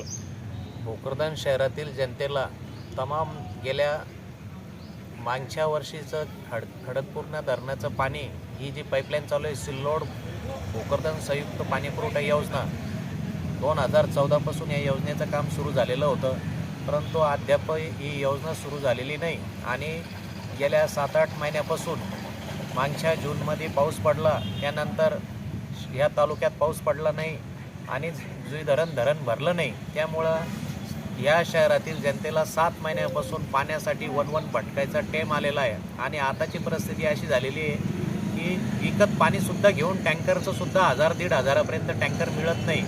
बोला भोकरदन शहरातील जनतेला तमाम गेल्या मागच्या वर्षीचं खड खडकपूर्ण धरणाचं पाणी ही जी पाईपलाईन चालू आहे सिल्लोड भोकरदन संयुक्त पाणीपुरवठा योजना दोन हजार चौदापासून या योजनेचं काम सुरू झालेलं होतं. परंतु अद्याप ही योजना सुरू झालेली नाही आणि गेल्या सात आठ महिन्यापासून मागच्या जूनमध्ये पाऊस पडला. त्यानंतर या तालुक्यात पाऊस पडला नाही. आणि जुई धरण धरण भरलं नाही त्यामुळं या शहरातील जनतेला सात महिन्यापासून पाण्यासाठी वन वन भटकायचा टेम आलेला आहे. आणि आताची परिस्थिती अशी झालेली आहे की विकत पाणीसुद्धा घेऊन टँकरचंसुद्धा हजार दीड हजारापर्यंत टँकर मिळत नाही.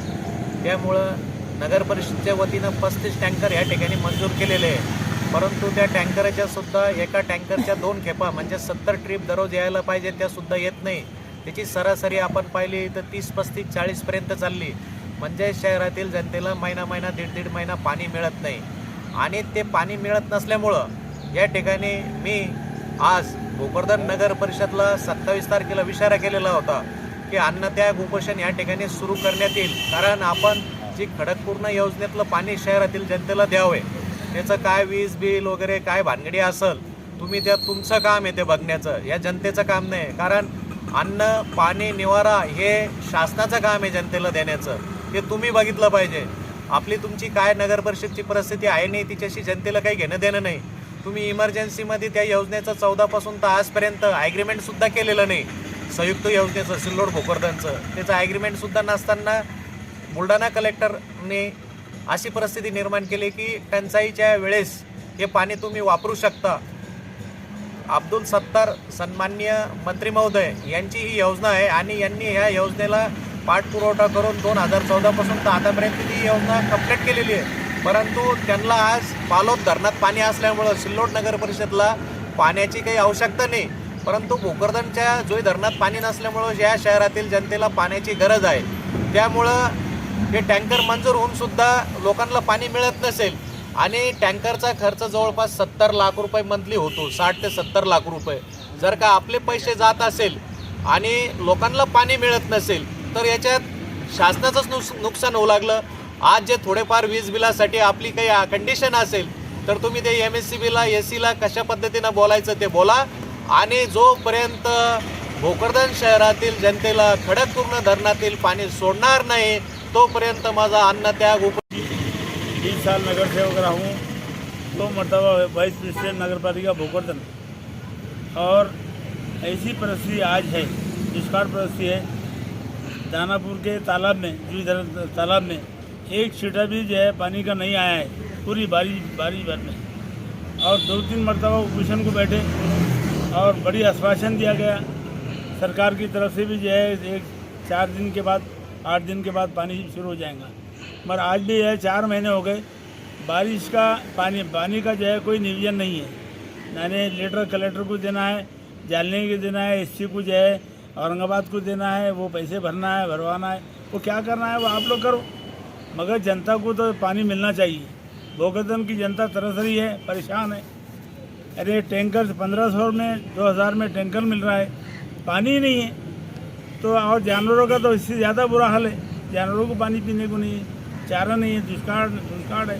त्यामुळं नगरपरिषदेच्या वतीनं पस्तीस टँकर या ठिकाणी मंजूर केलेले आहे. परंतु त्या टँकरच्या सुद्धा एका टँकरच्या दोन खेपा म्हणजे सत्तर ट्रीप दररोज यायला पाहिजे त्यासुद्धा येत नाही. त्याची सरासरी आपण पाहिली तर तीस पस्तीस चाळीसपर्यंत चालली. म्हणजे शहरातील जनतेला महिना महिना दीड दीड महिना पाणी मिळत नाही. आणि ते पाणी मिळत नसल्यामुळं या ठिकाणी मी आज भोकरदन नगर परिषदला सत्तावीस तारखेला इशारा केलेला होता की अन्नत्याग उपोषण या ठिकाणी सुरू करण्यात येईल. कारण आपण जी खडकपूर्ण योजनेतलं पाणी शहरातील जनतेला द्यावे त्याचं काय वीज बिल वगैरे काय भानगडी असेल तुम्ही त्या तुमचं काम आहे ते बघण्याचं. या जनतेचं काम नाही. कारण अन्न पाणी निवारा हे शासनाचं काम आहे जनतेला देण्याचं. ते तुम्ही बघितलं पाहिजे. आपली तुमची काय नगर परिषदची परिस्थिती आहे नाही तिच्याशी जनतेला काही घेणं देणं नाही. तुम्ही इमर्जन्सीमध्ये त्या योजनेचं चौदापासून तर आजपर्यंत ॲग्रीमेंटसुद्धा केलेलं नाही. संयुक्त योजनेचं सिल्लोड भोकरदनचं. त्याचं ॲग्रीमेंटसुद्धा नसताना बुलढाणा कलेक्टरने अशी परिस्थिती निर्माण केली की टंचाईच्या वेळेस हे पाणी तुम्ही वापरू शकता. अब्दुल सत्तार सन्मान्य मंत्री महोदय यांची ही योजना आहे आणि यांनी ह्या योजनेला पाठपुरवठा करून दोन हजार चौदापासून तर आतापर्यंत ती योजना कंप्लीट केलेली आहे. परंतु त्यांना आज पालोद धरणात पाणी असल्यामुळं सिल्लोड नगर परिषदला पाण्याची काही आवश्यकता नाही. परंतु भोकरदनच्या जोई धरणात पाणी नसल्यामुळं या शहरातील जनतेला पाण्याची गरज आहे त्यामुळं हे टँकर मंजूर होऊन सुद्धा लोकांना पाणी मिळत नसेल. आणि टँकरचा खर्च जवळपास सत्तर लाख रुपये मंथली होतो साठ ते सत्तर लाख रुपये. जर का आपले पैसे जात असेल आणि लोकांना पाणी मिळत नसेल तर याच्यात शासनाचंच नुस नुकसान होऊ लागलं. आज जे थोडेफार वीज बिलासाठी आपली काही कंडिशन असेल तर तुम्ही ते एम एस सी बीला एस सीला कशा पद्धतीनं बोलायचं ते बोला. आणि जोपर्यंत भोकरदन शहरातील जनतेला खडकपूर्ण धरणातील पाणी सोडणार नाही तोपर्यंत माझा अन्नत्याग उप बीस साल नगर सेवक रहा हूँ दो मरतबा वाइस प्रेसिडेंट नगर पालिका भोकरदन और ऐसी परिस्थिति आज है, दुष्काल परिस्थिति है, दानापुर के तालाब में जूही तालाब में, एक छीटा भी जो है पानी का नहीं आया है, पूरी बारिश बारिश भर में। और दो तीन मरतबा उपोषण को बैठे और बड़ी आश्वासन दिया गया। सरकार की तरफ़ से भी जो है, एक चार दिन के बाद, आठ दिन के बाद पानी शुरू हो जाएगा। मगर आज भी है, चार महीने हो गए। बारिश का पानी पानी का जो है कोई नियोजन नहीं है। मैंने लेटर कलेक्टर को देना है, जालने को देना है एससी को जो है, औरंगाबाद को देना है, वो पैसे भरना है, भरवाना है। वो क्या करना है, वो आप लोग करो। मगर जनता को तो पानी मिलना चाहिए। भोगदन की जनता तरस रही है, परेशान है। अरे टैंकर पंद्रह सौ में, दो हज़ार में टैंकर मिल रहा है। पानी ही नहीं है। तो और जानवरों का तो इससे ज़्यादा बुरा हाल है। जानवरों को पानी पीने को नहीं है। चारा नहीं है, दुष्काल दुष्काल है।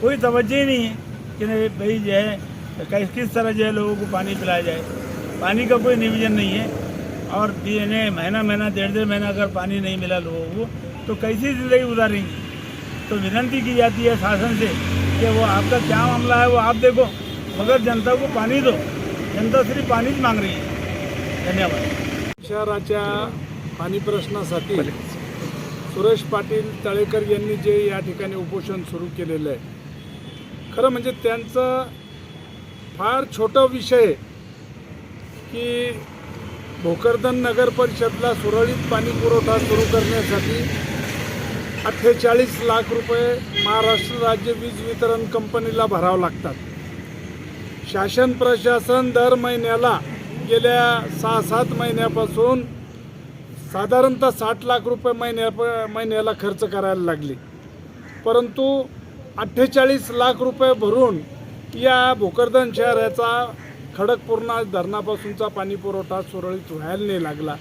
कोई तवज्जो ही नहीं है कि भाई जो है, किस किस तरह जो है लोगों को पानी पिलाया जाए। पानी का कोई निविजन नहीं है। और इन्हें महीना महीना, डेढ़ डेढ़ महीना अगर पानी नहीं मिला लोगों को तो कैसी ज़िंदगी गुजारेंगी? तो विनंती की जाती है शासन से कि वो आपका क्या मामला है, वो आप देखो। मगर जनता को पानी दो। जनता सिर्फ़ पानी मांग रही है। धन्यवाद। शहराच्या पाणी प्रश्नासाठी सुरेश पाटील तळेकर यांनी जे या ठिकाणी उपोषण सुरू केलेलं आहे खरं म्हणजे त्यांचं फार छोटा विषय की भोकरदन नगर परिषदला सुरळीत पाणी पुरवठा सुरू करण्यासाठी अठ्ठेचाळीस लाख रुपये महाराष्ट्र राज्य वीज वितरण कंपनीला भरावं लागतात. शासन प्रशासन दर महिन्याला गेल्या सहा सात महिन्यापासून साधारणतः साठ लाख रुपये महिन्या महिन्याला खर्च करायला लागले. परंतु अठ्ठेचाळीस लाख रुपये भरून या भोकरदन शहराचा खडकपूर्णा धरणापासूनचा पाणीपुरवठा सुरळीत व्हायला नाही लागला.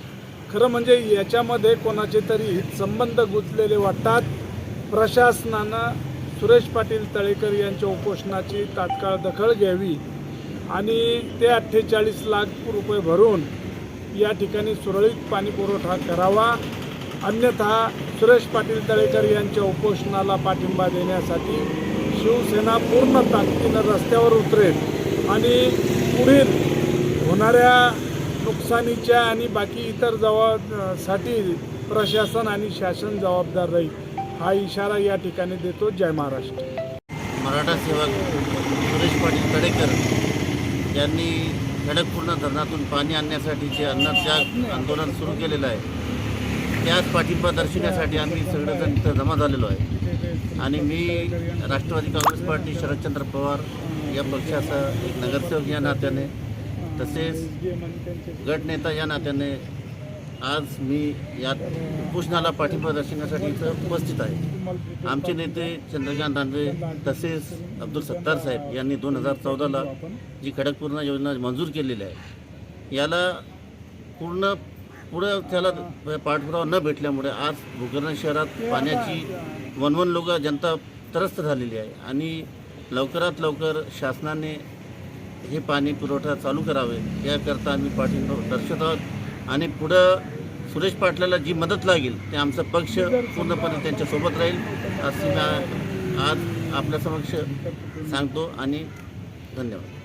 खरं म्हणजे याच्यामध्ये कोणाचे तरी संबंध गुंतलेले वाटतात. प्रशासनानं सुरेश पाटील तळेकर यांच्या उपोषणाची तात्काळ दखल घ्यावी आणि ते अठ्ठेचाळीस लाख रुपये भरून या ठिकाणी सुरळीत पाणी पुरवठा करावा. अन्यथा सुरेश पाटील तळेकर यांच्या उपोषणाला पाठिंबा देण्यासाठी शिवसेना पूर्ण ताकदीनं रस्त्यावर उतरेल आणि पुढील होणाऱ्या नुकसानीच्या आणि बाकी इतर जबाबसाठी प्रशासन आणि शासन जबाबदार राहील. हा इशारा या ठिकाणी देतो जय महाराष्ट्र. मराठा सेवक सुरेश पाटील तडेकर यांनी खडकपूर्ण धरणातून पाणी आणण्यासाठी जे अन्नत्याग आंदोलन सुरू केलेलं आहे त्याच पाठिंबा दर्शवण्यासाठी आम्ही सगळेजण इथं जमा झालेलो आहे. आणि मी राष्ट्रवादी काँग्रेस पार्टी शरदचंद्र पवार या पक्षाचा एक नगरसेवक या नात्याने तसेच गटनेता या नात्याने आज मी या उपोषणाला पाठिंबा दर्शवण्यासाठी इथं उपस्थित आहे. आमचे नेते चंद्रकांत दांडे तसेच अब्दुल सत्तार साहेब यांनी दोन हजार चौदाला जी खडकपूर्ण योजना मंजूर केलेली आहे याला पूर्ण पुढं त्याला पाठपुरावा न भेटल्यामुळे आज भोकरदन शहरात पाण्याची वनवन लोक जनता त्रस्त झालेली आहे आणि लवकरात लवकर शासनाने हे पाणी पुरवठा चालू करावे याकरता आम्ही पाठिंबा दर्शवत आहोत. आणि पुढं सुरेश पाटलाला जी मदत लागेल ते आमचा पक्ष पूर्णपणे त्यांच्यासोबत राहील असे मी आज आपल्या समक्ष सांगतो आणि धन्यवाद.